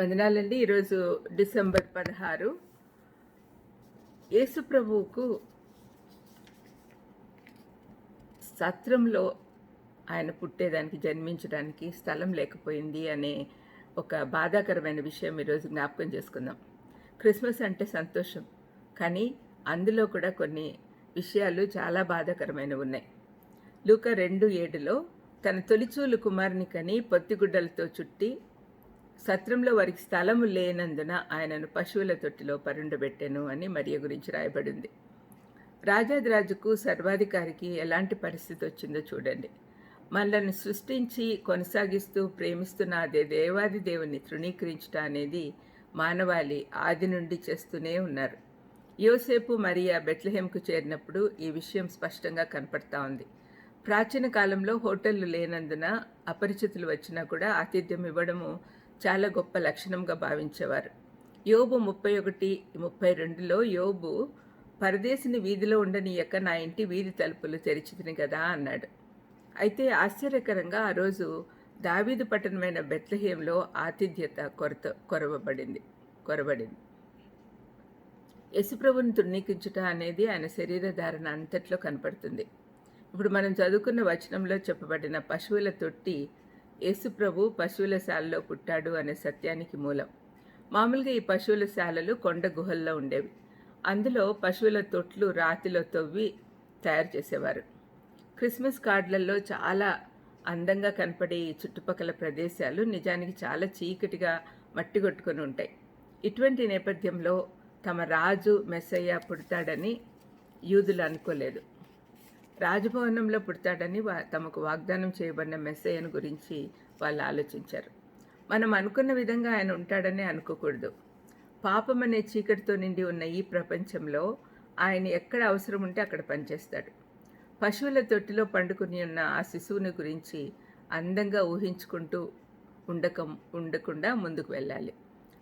వందనాలండి. ఈరోజు డిసెంబర్ పదహారు. యేసు ప్రభువుకు సత్రంలో ఆయన పుట్టేదానికి జన్మించడానికి స్థలం లేకపోయింది అనే ఒక బాధాకరమైన విషయం ఈరోజు జ్ఞాపకం చేసుకుందాం. క్రిస్మస్ అంటే సంతోషం కానీ అందులో కూడా కొన్ని విషయాలు చాలా బాధాకరమైనవి ఉన్నాయి. లూక రెండు ఏడులో తన తొలిచూలు కుమారుని కని పొత్తిగుడ్డలతో చుట్టి సత్రంలో వారికి స్థలము లేనందున ఆయనను పశువుల తొట్టిలో పరుండబెట్టెను అని మరియ గురించి రాయబడింది. రాజాదిరాజుకు సర్వాధికారికి ఎలాంటి పరిస్థితి వచ్చిందో చూడండి. మనల్ని సృష్టించి కొనసాగిస్తూ ప్రేమిస్తున్న అదే దేవాది దేవుని తృణీకరించడం అనేది మానవాళి ఆది నుండి చేస్తూనే ఉన్నారు. యోసేపు మరియా బెట్లహేమ్కు చేరినప్పుడు ఈ విషయం స్పష్టంగా కనపడతా ఉంది. ప్రాచీన కాలంలో హోటళ్ళు లేనందున అపరిచితులు వచ్చినా కూడా ఆతిథ్యం ఇవ్వడము చాలా గొప్ప లక్షణంగా భావించేవారు. యోబు ముప్పై ఒకటి ముప్పై రెండులో యోబు పరదేశిని వీధిలో ఉండనీయక నా ఇంటి వీధి తలుపులు తెరిచితిని కదా అన్నాడు. అయితే ఆశ్చర్యకరంగా ఆ రోజు దావీదు పట్టణమైన బెత్లహేంలో ఆతిథ్యత కొరత కొరవబడింది కొరబడింది. యశుప్రభుని తృణీకించుట అనేది ఆయన శరీర ధారణ అంతట్లో కనపడుతుంది. ఇప్పుడు మనం చదువుకున్న వచనంలో చెప్పబడిన పశువుల తొట్టి యేసుప్రభు పశువుల శాలలో పుట్టాడు అనే సత్యానికి మూలం. మామూలుగా ఈ పశువుల శాలలు కొండ గుహల్లో ఉండేవి. అందులో పశువుల తొట్లు రాతిలో తవ్వి తయారు చేసేవారు. క్రిస్మస్ కార్డులలో చాలా అందంగా కనపడే ఈ చుట్టుపక్కల ప్రదేశాలు నిజానికి చాలా చీకటిగా మట్టి కొట్టుకొని ఉంటాయి. ఇటువంటి నేపథ్యంలో తమ రాజు మెస్సయ్య పుడతాడని యూదులు అనుకోలేదు. రాజభవనంలో పుడతాడని వా తమకు వాగ్దానం చేయబడిన మెస్సయ్యను గురించి వాళ్ళు ఆలోచించారు. మనం అనుకున్న విధంగా ఆయన ఉంటాడని అనుకోకూడదు. పాపం అనే చీకటితో నిండి ఉన్న ఈ ప్రపంచంలో ఆయన ఎక్కడ అవసరం ఉంటే అక్కడ పనిచేస్తాడు. పశువుల తొట్టిలో పండుకుని ఉన్న ఆ శిశువుని గురించి అందంగా ఊహించుకుంటూ ఉండక ఉండకుండా ముందుకు వెళ్ళాలి.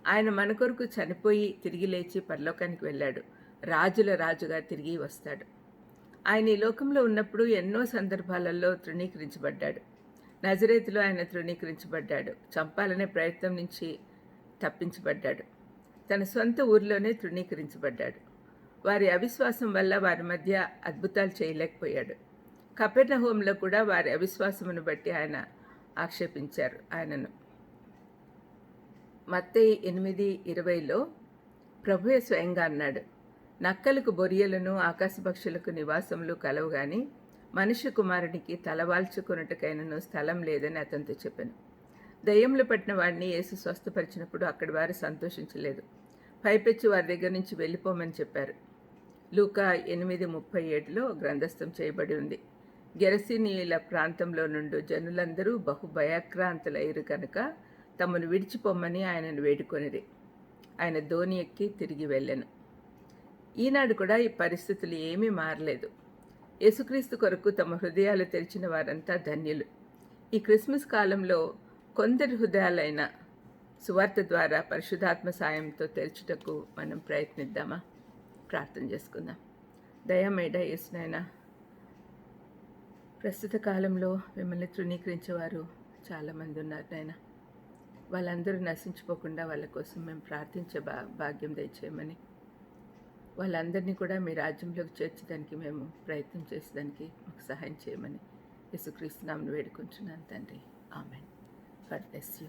ఆయన మన కొరకు చనిపోయి తిరిగి లేచి పరలోకానికి వెళ్ళాడు. రాజుల రాజుగా తిరిగి వస్తాడు. ఆయన ఈ లోకంలో ఉన్నప్పుడు ఎన్నో సందర్భాలలో తృణీకరించబడ్డాడు. నజరేతులో ఆయన తృణీకరించబడ్డాడు. చంపాలనే ప్రయత్నం నుంచి తప్పించబడ్డాడు. తన సొంత ఊరిలోనే తృణీకరించబడ్డాడు. వారి అవిశ్వాసం వల్ల వారి మధ్య అద్భుతాలు చేయలేకపోయాడు. కపెర్ణ హోంలో కూడా వారి అవిశ్వాసమును బట్టి ఆయన ఆక్షేపించారు ఆయనను. మత్తయి ఎనిమిది ఇరవైలో ప్రభుయే స్వయంగా అన్నాడు. నక్కలకు బొరియలను ఆకాశపక్షులకు నివాసములు కలవు గాని మనుష్య కుమారునికి తలవాల్చుకున్నట్టుకైనను స్థలం లేదని అతనితో చెప్పాను. దయ్యములు పట్టిన వాడిని యేసు స్వస్థపరిచినప్పుడు అక్కడి వారు సంతోషించలేదు. పైపెచ్చి వారి దగ్గర నుంచి వెళ్ళిపోమని చెప్పారు. లూకా ఎనిమిది ముప్పై ఏడులో గ్రంథస్థం చేయబడి ఉంది. గెరసినీయుల ప్రాంతంలో నుండి జనులందరూ బహు భయాక్రాంతులైరు కనుక తమను విడిచిపోమ్మని ఆయనను వేడుకొనిరి. ఆయన ధోని ఎక్కి తిరిగి వెళ్ళాను. ఈనాడు కూడా ఈ పరిస్థితులు ఏమీ మారలేదు. యేసుక్రీస్తు కొరకు తమ హృదయాలు తెరిచిన వారంతా ధన్యులు. ఈ క్రిస్మస్ కాలంలో కొందరి హృదయాలైన సువార్త ద్వారా పరిశుధాత్మ సాయంతో తెరచుటకు మనం ప్రయత్నిద్దామా? ప్రార్థన చేసుకుందాం. దయామేడ యేసునైనా ప్రస్తుత కాలంలో మిమ్మల్ని తృణీకరించేవారు చాలామంది ఉన్నారు నాయన. వాళ్ళందరూ నశించిపోకుండా వాళ్ళ కోసం మేము ప్రార్థించే భా భాగ్యం దయచేయమని వాళ్ళందరినీ కూడా మీ రాజ్యంలోకి చేర్చడానికి మేము ప్రయత్నం చేసేదానికి మాకు సహాయం చేయమని యేసుక్రీస్తునామను వేడుకుంటున్నాను తండ్రి. ఆమె గాడ్ బ్లెస్ యూ.